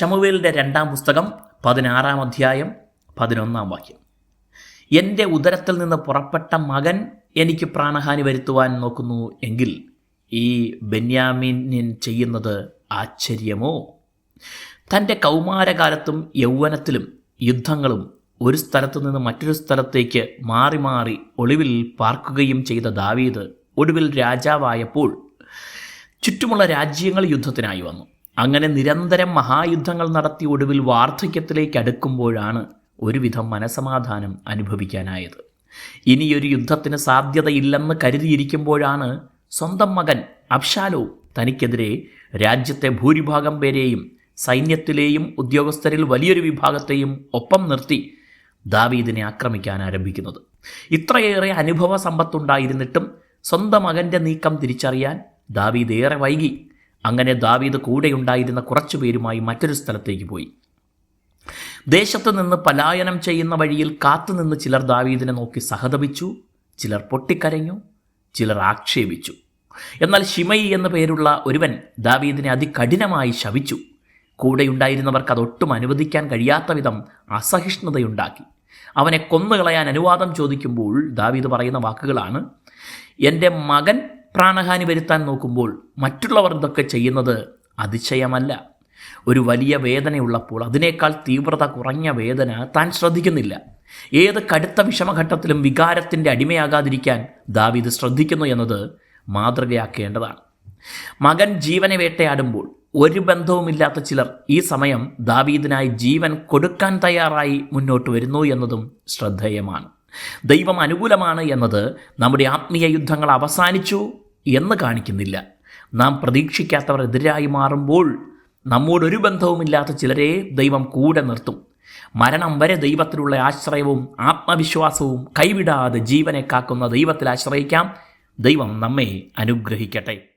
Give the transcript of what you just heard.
ഷമുവേലിന്റെ രണ്ടാം പുസ്തകം പതിനാറാം അധ്യായം പതിനൊന്നാം വാക്യം. എന്റെ ഉദരത്തിൽ നിന്ന് പുറപ്പെട്ട മകൻ എനിക്ക് പ്രാണഹാനി വരുത്തുവാൻ നോക്കുന്നു എങ്കിൽ ഈ ബെന്യാമിനിൻ ചെയ്യുന്നത് ആശ്ചര്യമോ? തന്റെ കൗമാരകാലത്തും യൗവനത്തിലും യുദ്ധങ്ങളും ഒരു സ്ഥലത്തു നിന്ന് മറ്റൊരു സ്ഥലത്തേക്ക് മാറി മാറി ഒളിവിൽ പാർക്കുകയും ചെയ്ത ദാവീദ് ഒടുവിൽ രാജാവായപ്പോൾ ചുറ്റുമുള്ള രാജ്യങ്ങൾ യുദ്ധത്തിനായി വന്നു. അങ്ങനെ നിരന്തരം മഹായുദ്ധങ്ങൾ നടത്തി ഒടുവിൽ വാർദ്ധക്യത്തിലേക്ക് അടുക്കുമ്പോഴാണ് ഒരുവിധം മനസമാധാനം അനുഭവിക്കാനായത്. ഇനിയൊരു യുദ്ധത്തിന് സാധ്യതയില്ലെന്ന് കരുതിയിരിക്കുമ്പോഴാണ് സ്വന്തം മകൻ അബ്ഷാലോ തനിക്കെതിരെ രാജ്യത്തെ ഭൂരിഭാഗം പേരെയും സൈന്യത്തിലെയും ഉദ്യോഗസ്ഥരിൽ വലിയൊരു വിഭാഗത്തെയും ഒപ്പം നിർത്തി ദാവീദിനെ ആക്രമിക്കാൻ ആരംഭിക്കുന്നത്. ഇത്രയേറെ അനുഭവ സമ്പത്തുണ്ടായിരുന്നിട്ടും സ്വന്തം മകന്റെ നീക്കം തിരിച്ചറിയാൻ ദാവീദ് ഏറെ വൈകി. അങ്ങനെ ദാവീദ് കൂടെയുണ്ടായിരുന്ന കുറച്ചു പേരുമായി മറ്റൊരു സ്ഥലത്തേക്ക് പോയി. ദേശത്ത് നിന്ന് പലായനം ചെയ്യുന്ന വഴിയിൽ കാത്തുനിന്ന് ചിലർ ദാവീദിനെ നോക്കി സഹതപിച്ചു ചിലർ പൊട്ടിക്കരഞ്ഞു ചിലർ ആക്ഷേപിച്ചു. എന്നാൽ ഷിമയി എന്ന പേരുള്ള ഒരുവൻ ദാവീദിനെ അതികഠിനമായി ശവിച്ചു. കൂടെയുണ്ടായിരുന്നവർക്ക് അതൊട്ടും അനുവദിക്കാൻ കഴിയാത്ത വിധം അസഹിഷ്ണുതയുണ്ടാക്കി. അവനെ കൊന്നുകളയാൻ അനുവാദം ചോദിക്കുമ്പോൾ ദാവീദ് പറയുന്ന വാക്കുകളാണ് എന്റെ മകൻ പ്രാണഹാനി വരുത്താൻ നോക്കുമ്പോൾ മറ്റുള്ളവർ ഇതൊക്കെ ചെയ്യുന്നത് അതിശയമല്ല. ഒരു വലിയ വേദനയുള്ളപ്പോൾ അതിനേക്കാൾ തീവ്രത കുറഞ്ഞ വേദന താൻ ശ്രദ്ധിക്കുന്നില്ല. ഏത് കടുത്ത വിഷമഘട്ടത്തിലും വികാരത്തിന്റെ അടിമയാകാതിരിക്കാൻ ദാവീദ് ശ്രദ്ധിക്കുന്നു എന്നത് മാതൃകയാക്കേണ്ടതാണ്. മകൻ ജീവനെ വേട്ടയാടുമ്പോൾ ഒരു ബന്ധവുമില്ലാത്ത ചിലർ ഈ സമയം ദാവീദിനായി ജീവൻ കൊടുക്കാൻ തയ്യാറായി മുന്നോട്ട് വരുന്നു എന്നതും ശ്രദ്ധേയമാണ്. ദൈവം അനുകൂലമാണ് എന്നത് നമ്മുടെ ആത്മീയ യുദ്ധങ്ങൾ അവസാനിച്ചു എന്ന് കാണിക്കുന്നില്ല. നാം പ്രതീക്ഷിക്കാത്തവർ എതിരായി മാറുമ്പോൾ നമ്മോടൊരു ബന്ധവുമില്ലാത്ത ചിലരെ ദൈവം കൂടെ നിർത്തും. മരണം വരെ ദൈവത്തിലുള്ള ആശ്രയവും ആത്മവിശ്വാസവും കൈവിടാതെ ജീവനെ കാക്കുന്ന ദൈവത്തിൽ ആശ്രയിക്കാം. ദൈവം നമ്മെ അനുഗ്രഹിക്കട്ടെ.